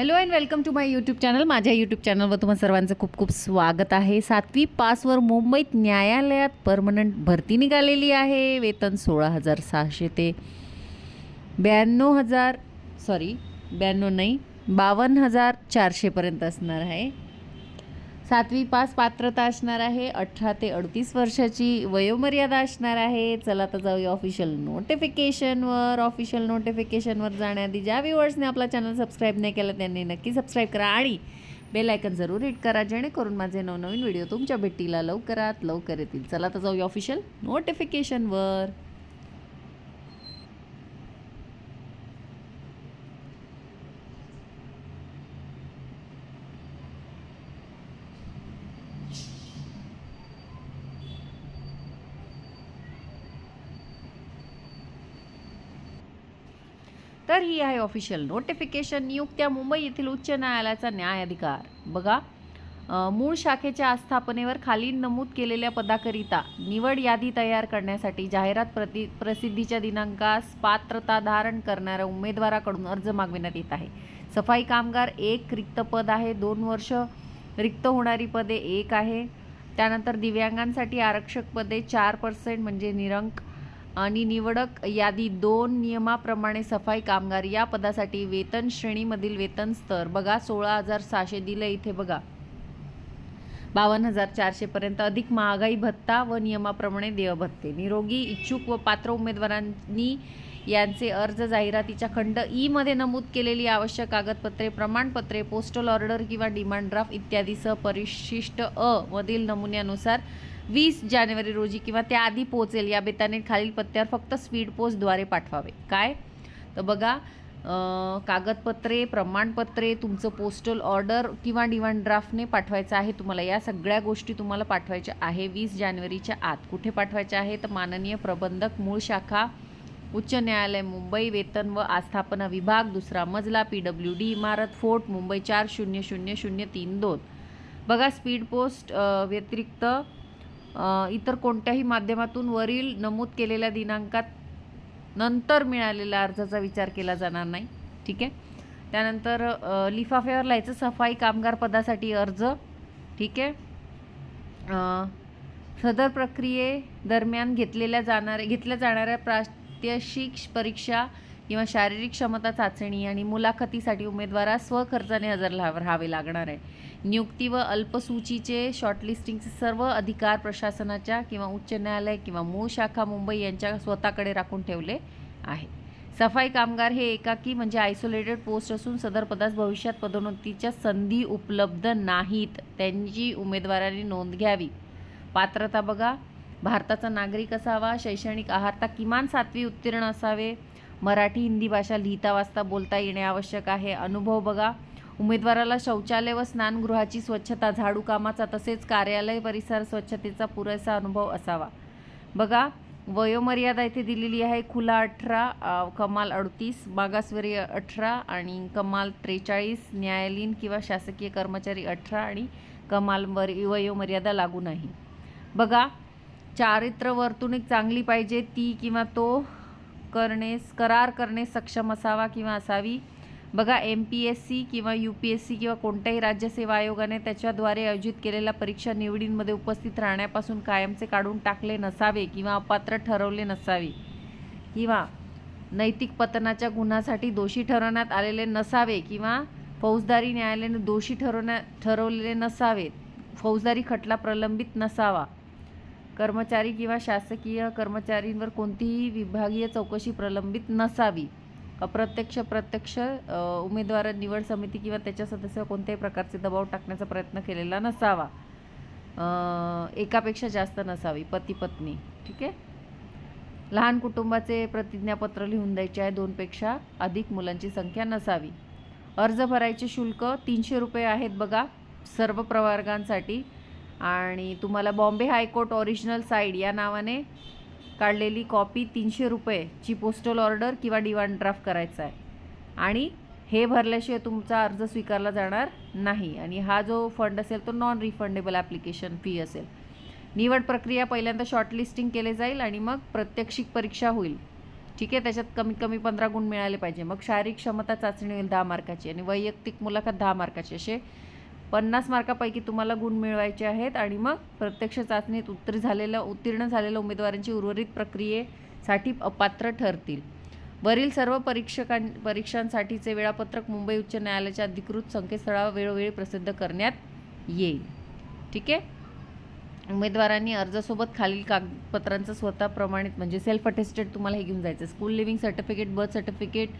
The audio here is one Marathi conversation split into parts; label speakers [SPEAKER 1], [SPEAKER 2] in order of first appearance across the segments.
[SPEAKER 1] Hello and welcome to my YouTube channel माझ्या यूट्यूब चॅनलवर तुम्हा सर्वांचं खूप खूप स्वागत आहे. सातवी पासवर मुंबईत न्यायालयात परमनंट भरती निघालेली आहे. वेतन सोळा हजार सहाशे ते ब्याण्णव हजार सॉरी ब्याण्णव नाही बावन्न हजार चारशेपर्यंत असणार आहे. सातवी पास पात्रता असणार आहे अठरा ते अडतीस वर्षाची वयोमर्यादा असणार आहे. चला तर जाऊया ऑफिशियल नोटिफिकेशनवर ऑफिशियल नोटिफिकेशनवर जाण्याआधी ज्या व्ह्युअर्सने आपला चॅनल सबस्क्राईब नाही केलं त्यांनी नक्की सबस्क्राईब करा आणि बेलायकन जरूर हिट करा जेणेकरून माझे नवनवीन व्हिडिओ तुमच्या भेटीला लवकरात लवकर येतील. चला तर जाऊया ऑफिशियल नोटिफिकेशनवर तर ही आहे ऑफिशियल नोटिफिकेशन नियुक्त्या मुंबई येथील उच्च न्यायालयाचा न्यायाधिकार. बघा मूळ शाखेच्या आस्थापनेवर खाली नमूद केलेल्या पदाकरिता निवड यादी तयार करण्यासाठी जाहिरात प्रति प्रसिद्धीच्या दिनांकास पात्रता धारण करणाऱ्या उमेदवाराकडून अर्ज मागविण्यात येत आहे. सफाई कामगार एक रिक्त पद आहे दोन वर्ष रिक्त होणारी पदे एक आहे. त्यानंतर दिव्यांगांसाठी आरक्षक पदे चार पर्सेंट म्हणजे निरंक आणि निवडक यादी दोन नियमाप्रमाणे सफाई कामगार या पदासाठी वेतन श्रेणीमधील वेतन स्तर. बघा सोळा हजार सहाशे दिलं इथे बघा. बावन्न हजार चारशेपर्यंत अधिक महागाई भत्ता व नियमाप्रमाणे देय भत्ते निरोगी इच्छुक व पात्र उमेदवारांनी यांचे अर्ज जाहिरातीच्या खंड ईमध्ये नमूद केलेली आवश्यक कागदपत्रे प्रमाणपत्रे पोस्टल ऑर्डर किंवा डिमांड ड्राफ्ट इत्यादीसह परिशिष्ट अ मधील नमुन्यानुसार वीस जानेवारी रोजी किंवा त्याआधी पोहोचेल या बेताने खालील पत्त्यावर फक्त स्पीड पोस्टद्वारे पाठवावे. काय? तर बघा कागदपत्रे प्रमाणपत्रे तुमचं पोस्टल ऑर्डर किंवा डिमांड ड्राफ्टने पाठवायचं आहे. तुम्हाला या सगळ्या गोष्टी तुम्हाला पाठवायच्या आहे वीस जानेवारीच्या आत. कुठे पाठवायच्या आहे तर माननीय प्रबंधक मूळ शाखा उच्च न्यायालय मुंबई वेतन व आस्थापना विभाग दुसरा मजला पी डब्ल्यू डी इमारत फोर्ट मुंबई चार शून्य शून्य शून्य तीन दोन. बघा स्पीड पोस्ट व्यतिरिक्त इतर कोणत्याही माध्यमातून वरील नमूद केलेल्या दिनांकात नंतर मिळालेल्या अर्जाचा विचार केला जाणार नाही. ठीक आहे? त्यानंतर लिफाफ्यावर लिहायचं सफाई कामगार पदासाठी अर्ज. ठीक आहे? सदर प्रक्रिये दरम्यान घेतलेल्या जाणाऱ्या घेतल्या जाणाऱ्या प्रात्यक्षिक परीक्षा किंवा शारीरिक क्षमता चाचणी आणि मुलाखतीसाठी उमेदवारास स्वखर्चाने हजर ला- राहावे लागणार आहे. नियुक्ती व अल्पसूचीचे शॉर्टलिस्टिंगचे सर्व अधिकार प्रशासनाच्या किंवा उच्च न्यायालय किंवा मूळ शाखा मुंबई यांच्या स्वतःकडे राखून ठेवले आहे. सफाई कामगार हे एकाकी म्हणजे आयसोलेटेड पोस्ट असून सदर पदास भविष्यात पदोन्नतीच्या संधी उपलब्ध नाहीत. त्यांची उमेदवारांनी नोंद घ्यावी. पात्रता बघा. भारताचा नागरिक असावा. शैक्षणिक आहारता किमान सातवी उत्तीर्ण असावे. मराठी हिंदी भाषा लिहिता वाचता बोलता येणे आवश्यक आहे. अनुभव बघा. उमेदवाराला शौचालय व स्नानगृहाची स्वच्छता झाडू कामाचा तसेच कार्यालय परिसर स्वच्छतेचा पुरेसा अनुभव असावा. बघा वयोमर्यादा इथे दिलेली आहे. खुला अठरा कमाल अडतीस मागासवर्य अठरा आणि कमाल त्रेचाळीस न्यायालयीन किंवा शासकीय कर्मचारी अठरा आणि कमाल वर वयोमर्यादा लागू नाही. बघा चारित्र्य वर्तणूक चांगली पाहिजे ती किंवा तो करणे करार करणे सक्षम असावा किंवा असावी? बघा एम पी एस सी किंवा यू पी एस सी किंवा कोणत्याही राज्य सेवा आयोगाने त्याच्याद्वारे आयोजित केलेल्या परीक्षा निवडींमध्ये उपस्थित राहण्यापासून कायमचे काढून टाकले नसावे किंवा अपात्र ठरवले नसावे किंवा नैतिक पतनाच्या गुन्ह्यासाठी दोषी ठरवण्यात आलेले नसावे किंवा फौजदारी न्यायालयाने दोषी ठरवण्या ठरवलेले नसावेत फौजदारी खटला प्रलंबित नसावा. कर्मचारी किंवा शासकीय कर्मचारींवर कोणतीही विभागीय चौकशी प्रलंबित नसावी. अप्रत्यक्ष प्रत्यक्ष उमेदवार निवड समिती किंवा त्याच्या सदस्यावर कोणत्याही प्रकारचे दबाव टाकण्याचा प्रयत्न केलेला नसावा. एकापेक्षा जास्त नसावी पती पत्नी ठीक आहे? लहान कुटुंबाचे प्रतिज्ञापत्र लिहून द्यायचे आहे दोनपेक्षा अधिक मुलांची संख्या नसावी. अर्ज भरायचे शुल्क तीनशे रुपये आहेत बघा. सर्व प्रवर्गांसाठी आणि तुम्हाला बॉम्बे हायकोर्ट ओरिजिनल साईड या नावाने काढलेली कॉपी तीनशे रुपयेची पोस्टल ऑर्डर किंवा डिवान ड्राफ्ट करायचा आहे. आणि हे भरल्याशिवाय तुमचा अर्ज स्वीकारला जाणार नाही. आणि हा जो फंड असेल तो नॉन रिफंडेबल ॲप्लिकेशन फी असेल. निवड प्रक्रिया पहिल्यांदा शॉर्टलिस्टिंग केले जाईल आणि मग प्रत्यक्षिक परीक्षा होईल. ठीक आहे? त्याच्यात कमीत कमी पंधरा गुण मिळाले पाहिजे. मग शारीरिक क्षमता चाचणी होईल दहा मार्काची आणि वैयक्तिक मुलाखत दहा मार्काची. असे पन्नास मार्कापैकी तुम्हाला गुण मिळवायचे आहेत आणि मग प्रत्यक्ष चाचणीत उत्तर झालेल्या उत्तीर्ण झालेल्या उमेदवारांची उर्वरित प्रक्रियेसाठी अपात्र ठरतील. वरील सर्व परीक्षकां परीक्षांसाठीचे वेळापत्रक मुंबई उच्च न्यायालयाच्या अधिकृत संकेतस्थळावर वेळोवेळी प्रसिद्ध करण्यात येईल. ठीक आहे? उमेदवारांनी अर्जासोबत खालील कागदपत्रांचं स्वतः प्रमाणित म्हणजे सेल्फ अटेस्टेड तुम्हाला हे घेऊन जायचं school leaving certificate birth certificate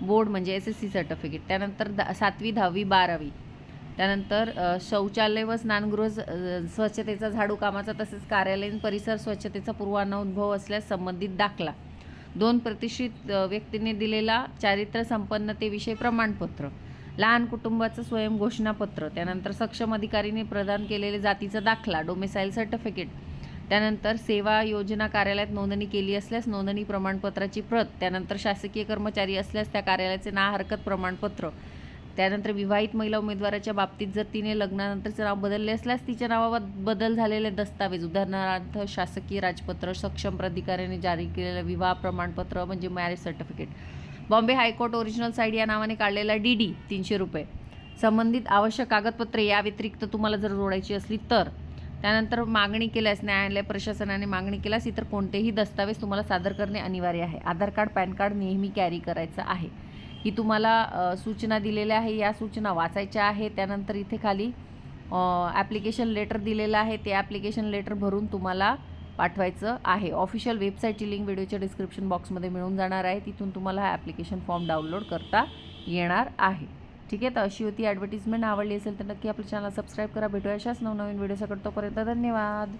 [SPEAKER 1] board म्हणजे एस एस सी सर्टिफिकेट त्यानंतर दा सातवी दहावी बारावी. त्यानंतर शौचालय व स्नानगृह स्वच्छतेचा झाडू कामाचा तसेच कार्यालयीन परिसर स्वच्छतेचा पूर्वानुभव असल्यास संबंधित दाखला. दोन प्रतिष्ठित व्यक्तीने व्यक्तींनी दिलेला चारित्र्य संपन्नतेविषयी प्रमाणपत्र. लहान कुटुंबाचं स्वयं घोषणापत्र. त्यानंतर सक्षम अधिकारीने प्रदान केलेले जातीचा दाखला डोमिसाईल सर्टिफिकेट त्यानंतर सेवा योजना कार्यालयात नोंदणी केली असल्यास नोंदणी प्रमाणपत्राची प्रत. त्यानंतर शासकीय कर्मचारी असल्यास त्या कार्यालयाचे ना हरकत प्रमाणपत्र. त्यानंतर विवाहित महिला उमेदवाराच्या बाबतीत जर तिने लग्नानंतरचे नाव बदलले असल्यास तिच्या नावावर बदल झालेले दस्तावेज उदाहरणार्थ शासकीय राजपत्र सक्षम प्राधिकाऱ्याने जारी केलेलं विवाह प्रमाणपत्र म्हणजे marriage certificate Bombay high court original side या नावाने काढलेला डी डी तीनशे रुपये. संबंधित आवश्यक कागदपत्रे या व्यतिरिक्त तुम्हाला जर जोडायची असली तर. त्यानंतर मागणी केल्यास न्यायालय प्रशासनाने मागणी केल्यास इतर कोणतेही दस्तावेज तुम्हाला सादर करणे अनिवार्य आहे. आधार कार्ड पॅन कार्ड नेहमी कॅरी करायचं आहे. ही तुम्हाला सूचना दिलेल्या आहे या सूचना वाचायच्या आहे त्यानंतर इथे खाली ॲप्लिकेशन लेटर दिलेलं आहे. ते ॲप्लिकेशन लेटर भरून तुम्हाला पाठवायचं आहे. ऑफिशियल वेबसाईटची लिंक व्हिडिओच्या डिस्क्रिप्शन बॉक्समध्ये मिळून जाणार आहे. तिथून तुम्हाला हा ॲप्लिकेशन फॉर्म डाउनलोड करता येणार आहे. ठीक आहे? तर अशी होती ॲडव्हर्टिजमेंट आवडली असेल तर नक्की आपल्या चॅनल सबस्क्राईब करा. भेटूया अशाच नवनवीन व्हिडिओ सकट तोपर्यंत धन्यवाद.